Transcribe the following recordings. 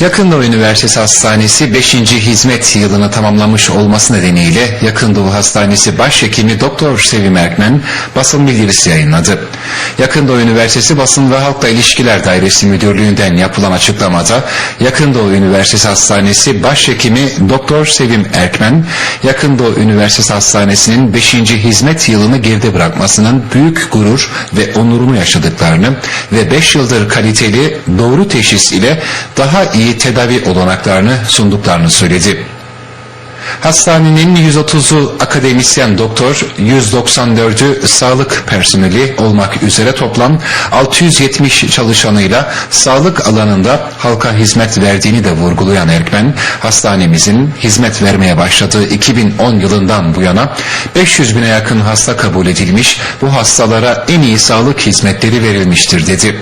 Yakın Doğu Üniversitesi Hastanesi 5. hizmet yılını tamamlamış olması nedeniyle Yakın Doğu Hastanesi Başhekimi Doktor Sevim Erkmen basın bildirisi yayınladı. Yakın Doğu Üniversitesi Basın ve Halkla İlişkiler Dairesi Müdürlüğü'nden yapılan açıklamada Yakın Doğu Üniversitesi Hastanesi Başhekimi Doktor Sevim Erkmen, Yakın Doğu Üniversitesi Hastanesi'nin 5. hizmet yılını geride bırakmasının büyük gurur ve onurunu yaşadıklarını ve 5 yıldır kaliteli doğru teşhis ile daha iyi tedavi olanaklarını sunduklarını söyledi. Hastanenin 130'u akademisyen doktor, 194'ü sağlık personeli olmak üzere toplam 670 çalışanıyla sağlık alanında halka hizmet verdiğini de vurgulayan Erkmen, hastanemizin hizmet vermeye başladığı 2010 yılından bu yana 500 bine yakın hasta kabul edilmiş, bu hastalara en iyi sağlık hizmetleri verilmiştir dedi.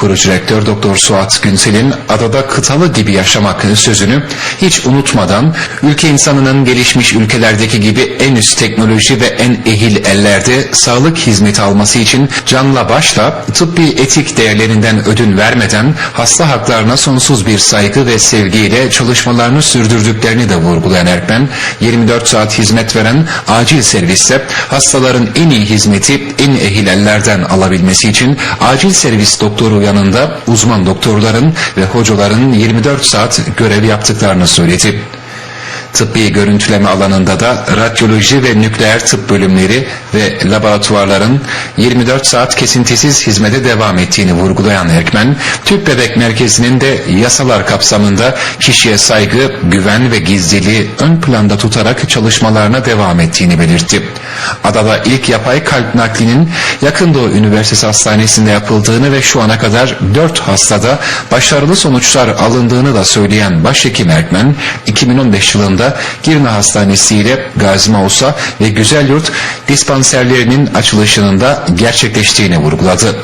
Kurucu rektör Doktor Suat Günsel'in adada kıtalı gibi yaşamak sözünü hiç unutmadan ülke insanının gelişmiş ülkelerdeki gibi en üst teknoloji ve en ehil ellerde sağlık hizmeti alması için canla başla tıbbi etik değerlerinden ödün vermeden hasta haklarına sonsuz bir saygı ve sevgiyle çalışmalarını sürdürdüklerini de vurgulayan Erkmen 24 saat hizmet veren acil serviste hastaların en iyi hizmeti en ehil ellerden alabilmesi için acil servis doktoru yanında uzman doktorların ve hocaların 24 saat görev yaptıklarını söyledi. Tıbbi görüntüleme alanında da radyoloji ve nükleer tıp bölümleri ve laboratuvarların 24 saat kesintisiz hizmete devam ettiğini vurgulayan Erkmen, Tüp Bebek Merkezi'nin de yasalar kapsamında kişiye saygı, güven ve gizliliği ön planda tutarak çalışmalarına devam ettiğini belirtti. Adada ilk yapay kalp naklinin Yakın Doğu Üniversitesi Hastanesi'nde yapıldığını ve şu ana kadar 4 hastada başarılı sonuçlar alındığını da söyleyen Başhekim Erkmen, 2015 yılında Girne Hastanesi ile Gazi Mausa ve Güzelyurt dispanserlerinin açılışının da gerçekleştiğini vurguladı.